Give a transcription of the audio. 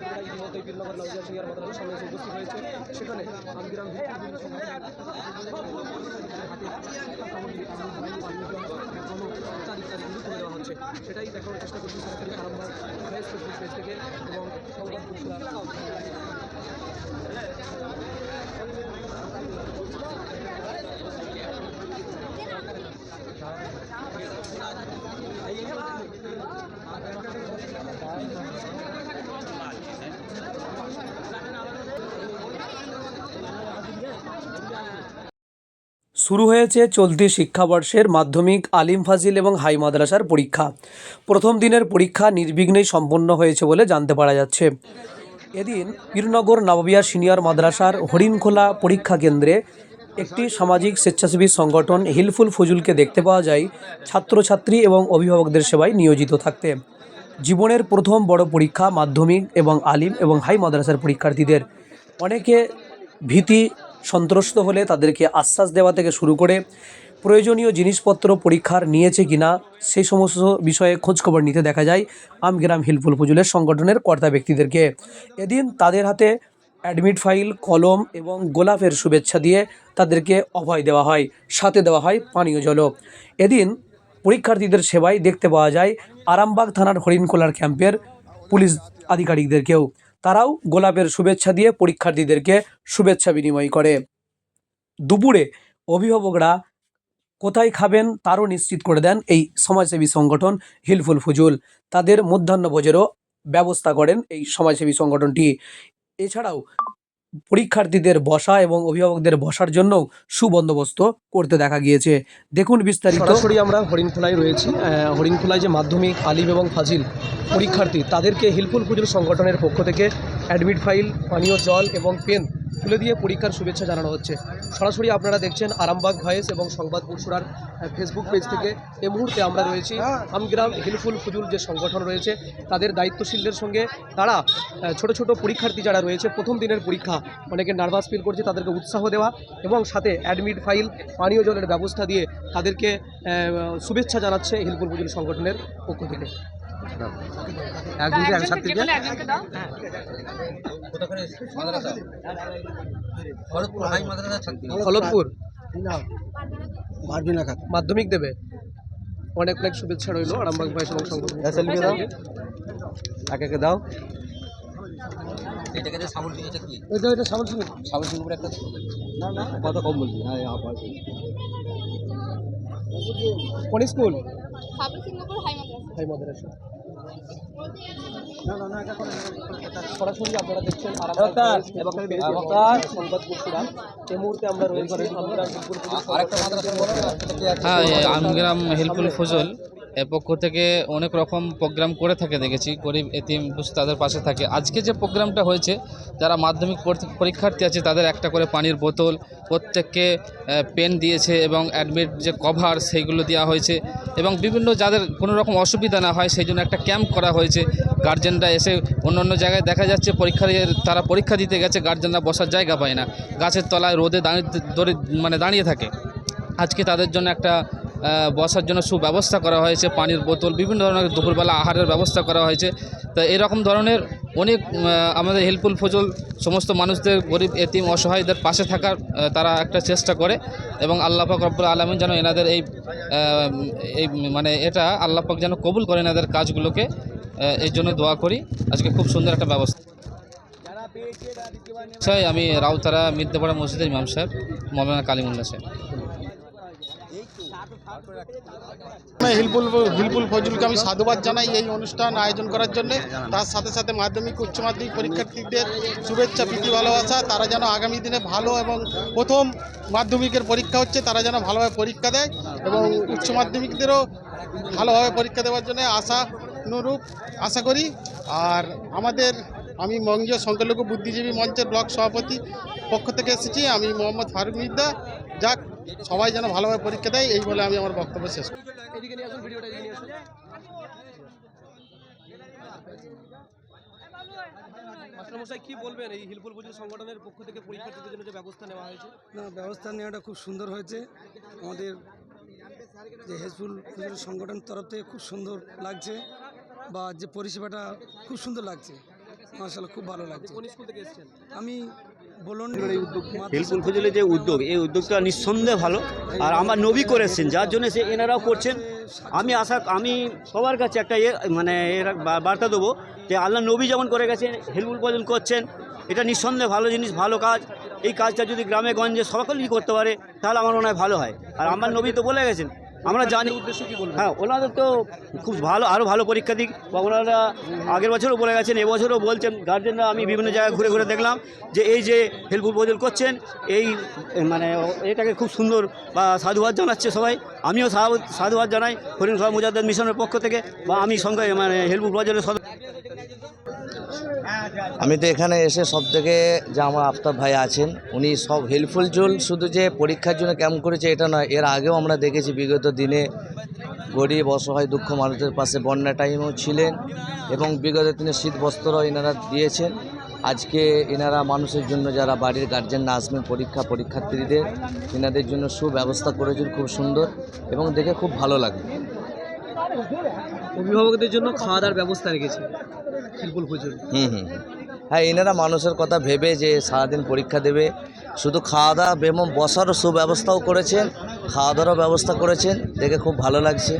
পরীক্ষার্থীরা ইতিমধ্যে বীরনগর নওজিয়া সিনিয়র মাদ্রাসার সামনে এসে উপস্থিত হয়েছে সেখানে আমগ্রাম তুলে দেওয়া হচ্ছে সেটাই দেখার চেষ্টা করছি সরাসরি আরামবাগ ফেসবুক পেজ থেকে এবং সংবাদ শুরু হয়েছে চলতি শিক্ষাবর্ষের মাধ্যমিক, আলিম ফাজিল এবং হাই মাদ্রাসার পরীক্ষা। প্রথম দিনের পরীক্ষা নির্বিঘ্নেই সম্পন্ন হয়েছে বলে জানতে পারা যাচ্ছে। এদিন বীরনগর নববিয়া সিনিয়র মাদ্রাসার হরিণখোলা পরীক্ষা কেন্দ্রে একটি সামাজিক স্বেচ্ছাসেবী সংগঠন হিলফুল ফজুলকে দেখতে পাওয়া যায়, ছাত্রছাত্রী এবং অভিভাবকদের সেবায় নিয়োজিত থাকতে। জীবনের প্রথম বড় পরীক্ষা মাধ্যমিক এবং আলিম এবং হাই মাদ্রাসার পরীক্ষার্থীদের। অনেকে ভীতি সন্ত্রস্ত হলে তাদেরকে আশ্বাস দেওয়া থেকে শুরু করে প্রয়োজনীয় জিনিসপত্র পরীক্ষার নিয়েছে কিনা, সেই সমস্ত বিষয়ে খোঁজখবর নিতে দেখা যায় আমগ্রাম হিলফুল ফজুলের সংগঠনের কর্তা ব্যক্তিদেরকে। এদিন তাদের হাতে অ্যাডমিট ফাইল, কলম এবং গোলাপের শুভেচ্ছা দিয়ে তাদেরকে অভয় দেওয়া হয়, সাথে দেওয়া হয় পানীয় জলও। এদিন পরীক্ষার্থীদের সেবায় দেখতে পাওয়া যায় আরামবাগ থানার হরিণখোলার ক্যাম্পের পুলিশ আধিকারিকদেরকেও। তারাও গোলাপের শুভেচ্ছা দিয়ে পরীক্ষার্থীদেরকে শুভেচ্ছা বিনিময় করে। দুপুরে অভিভাবকরা কোথায় খাবেন তারও নিশ্চিত করে দেন এই সমাজসেবী সংগঠন হিলফুল ফুজুল। তাদের মধ্যাহ্নভোজেরও ব্যবস্থা করেন এই সমাজসেবী সংগঠনটি। এছাড়াও পরীক্ষার্থীদের বসা এবং অভিভাবকদের বসার জন্য সুবন্দোবস্ত করতে দেখা গিয়েছে। দেখুন বিস্তারিত। সরাসরি আমরা হরিণখোলায় রয়েছি। হরিণখোলায় যে মাধ্যমিক, আলিম এবং ফাজিল পরীক্ষার্থী, তাদেরকে হিলফুল পুজোর সংগঠনের পক্ষ থেকে অ্যাডমিট ফাইল পানীয় জল এবং পেন তুলে দিয়ে পরীক্ষার শুভেচ্ছা জানানো হচ্ছে। সরাসরি আপনারা দেখছেন আরামবাগ ভয়েস এবং সংবাদ পরশুরার ফেসবুক পেজ থেকে। এ মুহূর্তে আমরা রয়েছি আমগ্রাম হিলফুল ফুজুল যে সংগঠন রয়েছে তাদের দায়িত্বশীলদের সঙ্গে তারা ছোট ছোট পরীক্ষার্থী যারা রয়েছে প্রথম দিনের পরীক্ষা অনেকে নার্ভাস ফিল করছে তাদেরকে উৎসাহ দেওয়া এবং সাথে অ্যাডমিট ফাইল পানীয় জলের ব্যবস্থা দিয়ে তাদেরকে শুভেচ্ছা জানাচ্ছে হিলফুল ফুজুল সংগঠনের পক্ষ থেকে। একজনকে এক ছাত্রীকে খড়গপুর হাই মাদ্রাসার ছাত্রী খলতপুর পারবি না খাতে মাধ্যমিক দেবে। অনেক অনেক শুভেচ্ছা রইল আরামবাগ এবং সংগঠন। সেলফি দাও। একে একে দাও। এটাকে সাবল সিং এটা কি? এটা এটা সামল সিং সাবল সিং উপরে একটা কত কম বলবি? হ্যাঁ আবার কোন স্কুল? সাবল সিঙ্গাপুর হাই মাদ্রাসা। হাই মাদ্রাসা। সরাসরি আপনারা দেখছেন এবং সংবাদ করছিলাম এই মুহূর্তে আমরা রয়েছি আরেকটা হ্যাঁ আমগ্রাম হেল্পফুল ফজল। এর পক্ষ থেকে অনেক রকম প্রোগ্রাম করে থাকে, দেখেছি। গরিব, এতিম তাদের পাশে থাকে। আজকে যে প্রোগ্রামটা হয়েছে, যারা মাধ্যমিক পরীক্ষার্থী আছে, তাদের একটা করে পানির বোতল, প্রত্যেককে পেন দিয়েছে এবং অ্যাডমিট যে কভার সেইগুলো দেওয়া হয়েছে এবং বিভিন্ন যাদের কোনো রকম অসুবিধা না হয়, সেই জন্য একটা ক্যাম্প করা হয়েছে। গার্জেনরা এসে অন্য অন্য জায়গায় দেখা যাচ্ছে পরীক্ষা দিয়ে তারা পরীক্ষা দিতে গেছে গার্জেনরা বসার জায়গা পায় না। গাছের তলায় রোদে দাঁড়িয়ে, দড়ি- মানে দাঁড়িয়ে থাকে। আজকে তাদের জন্য একটা বসার জন্য সুব্যবস্থা করা হয়েছে, পানির বোতল, বিভিন্ন ধরনের দুপুরবেলা আহারের ব্যবস্থা করা হয়েছে। তো এরকম ধরনের অনেক আমাদের হেল্পফুল ফজল, সমস্ত মানুষদের, গরিব, এতিম, অসহায়দের পাশে থাকার তারা একটা চেষ্টা করে এবং আল্লাহ পাক রব্বুল আলমিন যেন এনাদের এই এই মানে এটা আল্লাহ পাক যেন কবুল করে এনাদের কাজগুলোকে। এর জন্য দোয়া করি। আজকে খুব সুন্দর একটা ব্যবস্থা। স্যার, আমি রাউতারা মির্দেপাড়া মসজিদের ইমাম সাহেব, মৌলানা কালিমুল্লা সাহেব। হিলপুল হিলপুল ফজলকে আমি সাধুবাদ জানাই এই অনুষ্ঠান আয়োজন করার জন্য। তার সাথে সাথে মাধ্যমিক, উচ্চ মাধ্যমিক পরীক্ষার্থীদের শুভেচ্ছা, প্রীতি, ভালোবাসা, তারা যেন আগামী দিনে ভালো এবং প্রথম মাধ্যমিকের পরীক্ষা হচ্ছে, তারা যেন ভালোভাবে পরীক্ষা দেয় এবং উচ্চ মাধ্যমিকদেরও ভালোভাবে পরীক্ষা দেওয়ার জন্য আশা অনুরূপ আশা করি। আর আমাদের, আমি বঙ্গীয় সংখ্যালঘু বুদ্ধিজীবী মঞ্চের ব্লক সভাপতি পক্ষ থেকে এসেছি, আমি মোহাম্মদ ফারুক মির্দা যাক সবাই যেন ভালোভাবে পরীক্ষা দেয় এই বলে আমি আমার বক্তব্য শেষ করি। কি বলবেন এই হিলফুল পুজো সংগঠনের পক্ষ থেকে পরীক্ষার্থীদের জন্য যে ব্যবস্থা নেওয়া হয়েছে? না ব্যবস্থা নেওয়াটা খুব সুন্দর হয়েছে। আমাদের যে হেজবুল পুজোর সংগঠন তরফ থেকে খুব সুন্দর লাগছে বা যে পরিষেবাটা খুব সুন্দর লাগছে। মার্শাল্লাহ খুব ভালো লাগছে। আমি বলুন। হিলফুল ফজলের যে উদ্যোগ এই উদ্যোগটা নিঃসন্দেহে ভালো। আর আমার নবী করেছেন যার জন্য সে এনারাও করছেন। আমি আশা আমি সবার কাছে একটা ইয়ে মানে এর বার্তা দেবো যে আল্লাহ নবী যেমন করে গেছেন হেলফুল ফজল করছেন এটা নিঃসন্দেহে ভালো জিনিস ভালো কাজ। এই কাজটা যদি গ্রামে গঞ্জে সকলেই করতে পারে তাহলে আমার মনে হয় ভালো হয়। আর আমার নবী তো বলে গেছেন আমরা জানি উদ্দেশ্য কি বলবেন? হ্যাঁ ওনাদের তো খুব ভালো আরও ভালো পরীক্ষা দিক। বা ওনারা আগের বছরও বলে গেছেন এবছরও বলছেন। গার্জেনরা আমি বিভিন্ন জায়গায় ঘুরে ঘুরে দেখলাম যে এই যে হেল্পফুল বদল করছেন এই মানে এটাকে খুব সুন্দর বা সাধুবাদ জানাচ্ছে সবাই। আমিও সাধু- সাধুবাদ জানাই হরিণ সভা মুজাদ্দ মিশনের পক্ষ থেকে বা আমি সঙ্গে মানে হেল্পফুল বদলের আমি তো এখানে এসে সব থেকে যে আমার আফতাব ভাই আছেন, উনি সব হেল্পফুল চুল শুধু যে পরীক্ষার জন্য ক্যাম্প করেছে এটা নয়, এর আগেও আমরা দেখেছি বিগত দিনে গরিব, অসহায়, দুঃখ মানুষদের পাশে বন্যা টাইমও ছিলেন এবং বিগত দিনে শীত বস্ত্রও এনারা দিয়েছেন। আজকে এনারা মানুষের জন্য যারা বাড়ির গার্জেনরা আসবেন, পরীক্ষা পরীক্ষার্থীদের এনাদের জন্য সুব্যবস্থা করেছেন, খুব সুন্দর এবং দেখে খুব ভালো লাগে অভিভাবকদের জন্য খাওয়া দাওয়ার ব্যবস্থা রেখেছে হিলফুল ফজল হুম হুম। হ্যাঁ এনারা মানুষের কথা ভেবে যে সারাদিন পরীক্ষা দেবে, শুধু খাওয়া দাওয়া এবং বসারও সুব্যবস্থাও করেছেন খাওয়া দাওয়ারও ব্যবস্থা করেছেন, দেখে খুব ভালো লাগছে